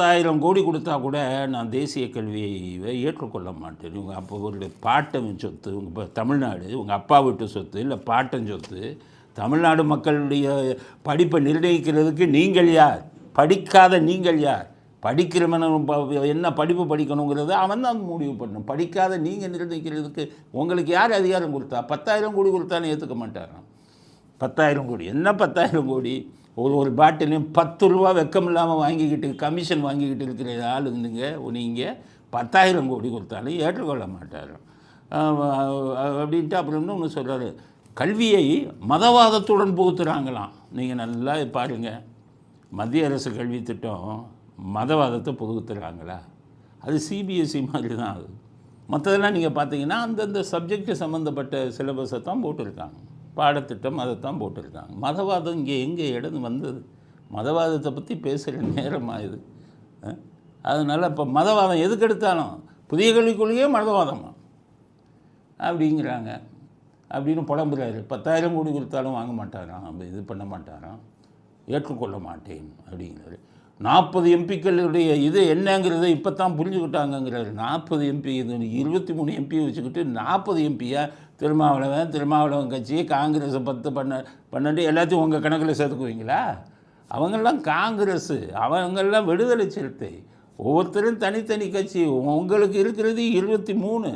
பத்தாயிரம் கோடி கொடுத்தா கூட நான் தேசிய கல்வியை ஏற்றுக்கொள்ள மாட்டேன். இவங்க அப்போ ஒரு பாட்டன் சொத்து உங்கள் இப்போ தமிழ்நாடு உங்கள் அப்பா வீட்டு சொத்து இல்லை பாட்டன் சொத்து தமிழ்நாடு மக்களுடைய படிப்பை நிர்ணயிக்கிறதுக்கு நீங்கள் யார்? படிக்காத நீங்கள் யார்? படிக்கிறவன ப- என்ன படிப்பு படிக்கணுங்கிறத அவன் தான் முடிவு பண்ணணும். படிக்காத நீங்கள் நிர்ணயிக்கிறதுக்கு உங்களுக்கு யார் அதிகாரம் கொடுத்தா? பத்தாயிரம் கோடி கொடுத்தான்னு ஏற்றுக்க மாட்டாரான் பத்தாயிரம் கோடி. என்ன பத்தாயிரம் கோடி? ஒரு ஒரு பாட்டிலையும் பத்து ரூபா வெக்கம் இல்லாமல் வாங்கிக்கிட்டு கமிஷன் வாங்கிக்கிட்டு இருக்கிற ஆள் இருந்துங்க நீங்கள் பத்தாயிரம் கோடி கொடுத்தாலும் ஏற்றுக்கொள்ள மாட்டார். அப்படின்ட்டு அப்புறம் ஒன்று சொல்கிறாரு கல்வியை மதவாதத்துடன் புகுத்துறாங்களாம். நீங்கள் நல்லா பாருங்கள் மத்திய அரசு கல்வி திட்டம் மதவாதத்தை புகுத்துறாங்களா? அது சிபிஎஸ்சி மாதிரி தான் அது. மற்றதெல்லாம் நீங்கள் பார்த்தீங்கன்னா அந்தந்த சப்ஜெக்ட் சம்மந்தப்பட்ட சிலபஸை தான் போட்டிருக்காங்க. பாடத்திட்டம் அதை தான் போட்டிருக்காங்க. மதவாதம் இங்கே எங்கே இடம் வந்தது? மதவாதத்தை பற்றி பேசுகிற நேரமாக இது அதனால் இப்போ மதவாதம் எதுக்கு எடுத்தாலும் புதிய கல்விக்குள்ளேயே மதவாதமா? அப்படிங்கிறாங்க. அப்படின்னு புலம்புறாரு. பத்தாயிரம் கோடி கொடுத்தாலும் வாங்க மாட்டாராம். அப்படி இது பண்ண மாட்டாராம். ஏற்றுக்கொள்ள மாட்டேன் அப்படிங்கிறாரு. நாற்பது எம்பிக்களுடைய இது என்னங்கிறத இப்போ தான் புரிஞ்சுக்கிட்டாங்கங்கிறாரு. நாற்பது எம்பி இது இருபத்தி மூணு எம்பியை வச்சுக்கிட்டு நாற்பது எம்பியா திருமாவளவன் திருமாவளவன் கட்சி காங்கிரஸை பத்து பண்ண பன்னெண்டு எல்லாத்தையும் உங்கள் கணக்கில் சேர்த்துக்குவீங்களா? அவங்கெல்லாம் காங்கிரஸ். அவங்கெல்லாம் விடுதலை சிறுத்தை. ஒவ்வொருத்தரும் தனித்தனி கட்சி. உங்களுக்கு இருக்கிறது இருபத்தி மூணு.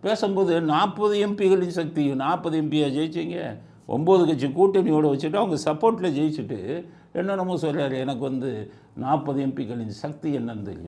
பேசும்போது நாற்பது எம்பிகளின் சக்தி. நாற்பது எம்பியா ஜெயிச்சிங்க. ஒம்பது கட்சி கூட்டணியோடு வச்சுட்டு அவங்க சப்போர்ட்டில் ஜெயிச்சுட்டு என்னென்னமோ சொல்கிறாரு எனக்கு வந்து நாற்பது எம்பிக்களின் சக்தி என்னன்னு தெரியும்.